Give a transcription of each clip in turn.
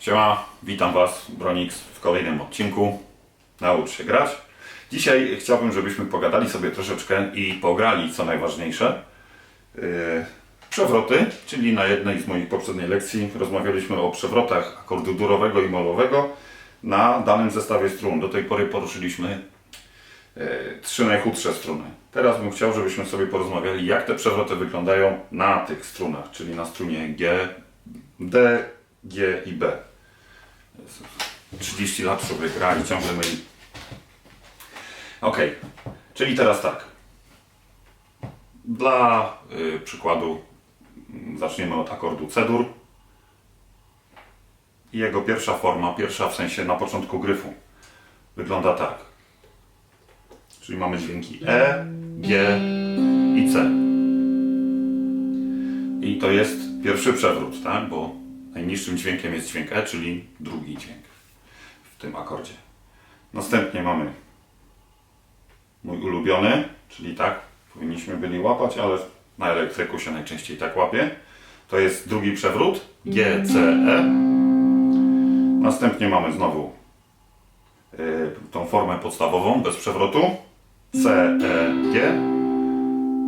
Siema, witam Was, Bronix, w kolejnym odcinku Naucz się grać. Dzisiaj chciałbym, żebyśmy pogadali sobie troszeczkę i pograli, co najważniejsze, yy, przewroty, czyli na jednej z moich poprzednich lekcji rozmawialiśmy o przewrotach akordu durowego i molowego na danym zestawie strun. Do tej pory poruszyliśmy yy, trzy najchudsze struny. Teraz bym chciał, żebyśmy sobie porozmawiali, jak te przewroty wyglądają na tych strunach, czyli na strunie G, D, G i B. 30 lat sobie gra i ciągle myli. Ok, czyli teraz tak. Dla y, przykładu zaczniemy od akordu C-dur. Jego pierwsza forma, pierwsza w sensie na początku gryfu, wygląda tak. Czyli mamy dźwięki E, G i C. I to jest pierwszy przewrót, tak? Bo najniższym dźwiękiem jest dźwięk E, czyli drugi dźwięk w tym akordzie. Następnie mamy mój ulubiony, czyli tak powinniśmy byli łapać, ale na elektryku się najczęściej tak łapie. To jest drugi przewrót G, C, E. Następnie mamy znowu y, tą formę podstawową bez przewrotu C, E, G.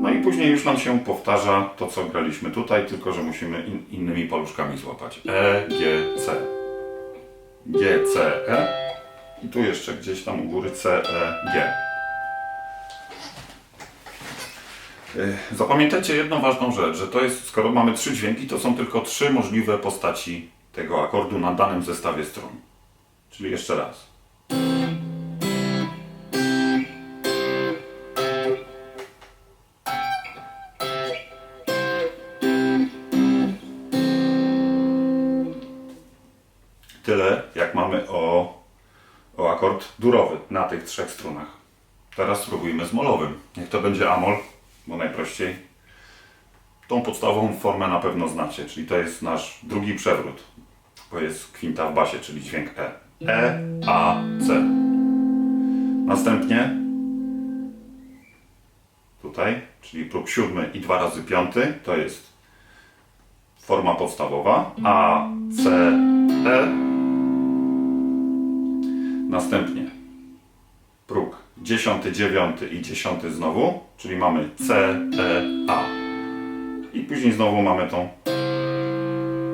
No i później już nam się powtarza to, co graliśmy tutaj, tylko że musimy in, innymi paluszkami złapać. E, G, C. G, C, E. I tu jeszcze gdzieś tam u góry C, E, G. Y, Zapamiętajcie jedną ważną rzecz, że to jest, skoro mamy trzy dźwięki, to są tylko trzy możliwe postaci tego akordu na danym zestawie strun. Czyli jeszcze raz. Tyle, jak mamy o, o akord durowy na tych trzech strunach. Teraz spróbujmy z molowym. Niech to będzie amol, bo najprościej. Tą podstawową formę na pewno znacie, czyli to jest nasz drugi przewrót, bo jest kwinta w basie, czyli dźwięk E. E, A, C. Następnie tutaj, czyli próg siódmy i dwa razy piąty, to jest forma podstawowa A, C, Następnie próg dziesiąty, dziewiąty i dziesiąty znowu, czyli mamy C, E, A. I później znowu mamy tą,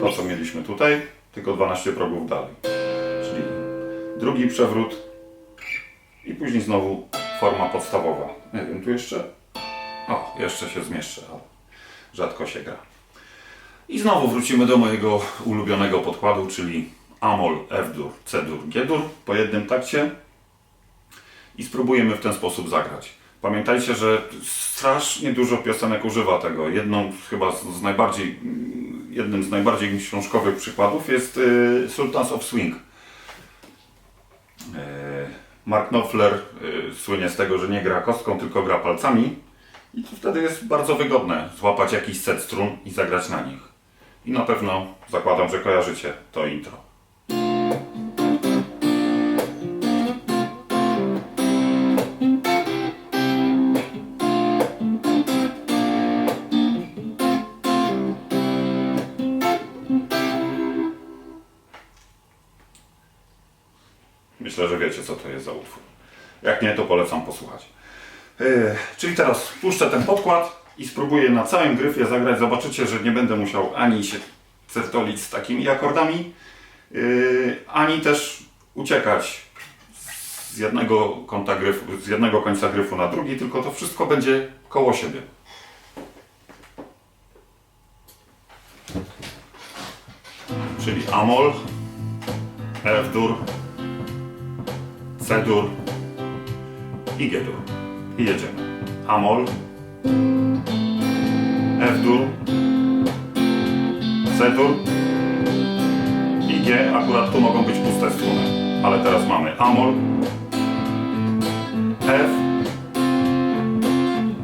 to co mieliśmy tutaj, tylko 12 progów dalej. Czyli drugi przewrót i później znowu forma podstawowa. Nie wiem, tu jeszcze, o, jeszcze się zmieszczę, ale rzadko się gra. I znowu wrócimy do mojego ulubionego podkładu, czyli Amol, F-dur, C-dur, G-dur po jednym takcie i spróbujemy w ten sposób zagrać. Pamiętajcie, że strasznie dużo piosenek używa tego. Jedną chyba z najbardziej, mm, jednym z najbardziej książkowych przykładów jest y, Sultans of Swing. Y, Mark Knopfler y, słynie z tego, że nie gra kostką, tylko gra palcami. I to wtedy jest bardzo wygodne złapać jakiś set strun i zagrać na nich. I na pewno zakładam, że kojarzycie to intro. Myślę, że wiecie, co to jest za utwór. Jak nie, to polecam posłuchać. Yy, czyli teraz puszczę ten podkład i spróbuję na całym gryfie zagrać. Zobaczycie, że nie będę musiał ani się certolić z takimi akordami, yy, ani też uciekać z jednego, kąta gryfu, z jednego końca gryfu na drugi, tylko to wszystko będzie koło siebie. Czyli Amol, F-dur, C-dur i G-dur. I jedziemy. Amol, F-dur, C-dur i G. Akurat tu mogą być puste struny. Ale teraz mamy Amol, F,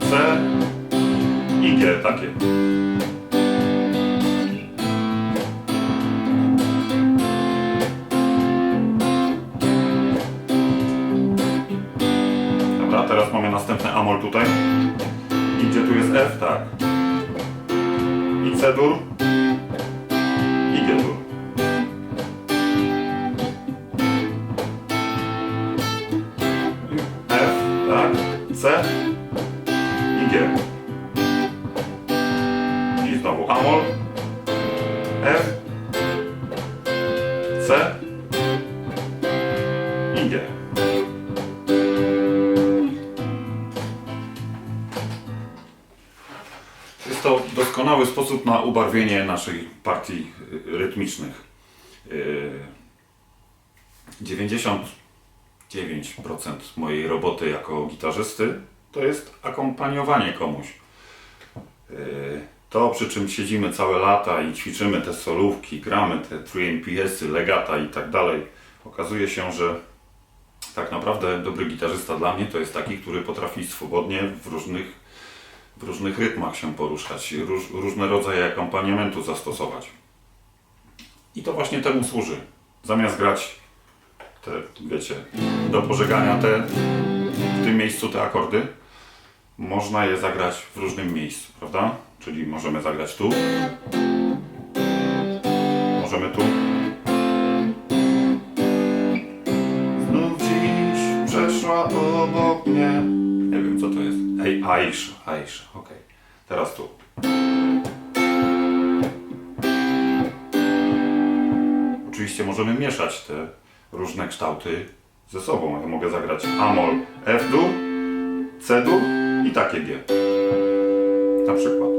C i G takie. I gdzie tu jest F? Tak. I C dur. I G dur. F, tak. C. I G. I znowu Amol. To doskonały sposób na ubarwienie naszej partii y, rytmicznych. Y, 99% mojej roboty jako gitarzysty to jest akompaniowanie komuś. Yy, To przy czym siedzimy całe lata i ćwiczymy te solówki, gramy te 3NPS-y, legata i tak dalej. Okazuje się, że tak naprawdę dobry gitarzysta dla mnie to jest taki, który potrafi swobodnie w różnych, w różnych rytmach się poruszać, róż, różne rodzaje akompaniamentu zastosować. I to właśnie temu służy. Zamiast grać te, wiecie, do pożegania te, w tym miejscu te akordy, można je zagrać w różnym miejscu, prawda? Czyli możemy zagrać tu, możemy tu. Znów dziś przeszła obok mnie. Ej, Aisha, Aisha, okej. Teraz tu. Oczywiście możemy mieszać te różne kształty ze sobą. Ja mogę zagrać Amol F-dur, C-dur i takie G. Na przykład.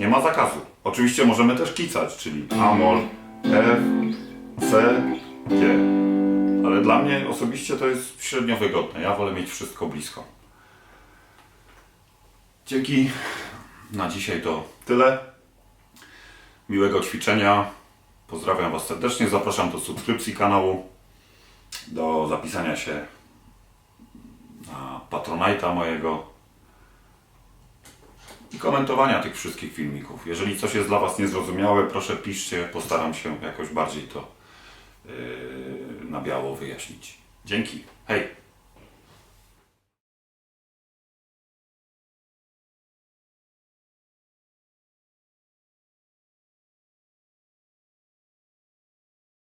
Nie ma zakazu. Oczywiście możemy też kicać, czyli Amol F, C, G. Ale dla mnie osobiście to jest średnio wygodne. Ja wolę mieć wszystko blisko. Dzięki. Na dzisiaj to tyle. Miłego ćwiczenia. Pozdrawiam Was serdecznie. Zapraszam do subskrypcji kanału, do zapisania się na Patronite'a mojego i komentowania tych wszystkich filmików. Jeżeli coś jest dla Was niezrozumiałe, proszę piszcie, postaram się jakoś bardziej to yy, na biało wyjaśnić. Dzięki. Hej!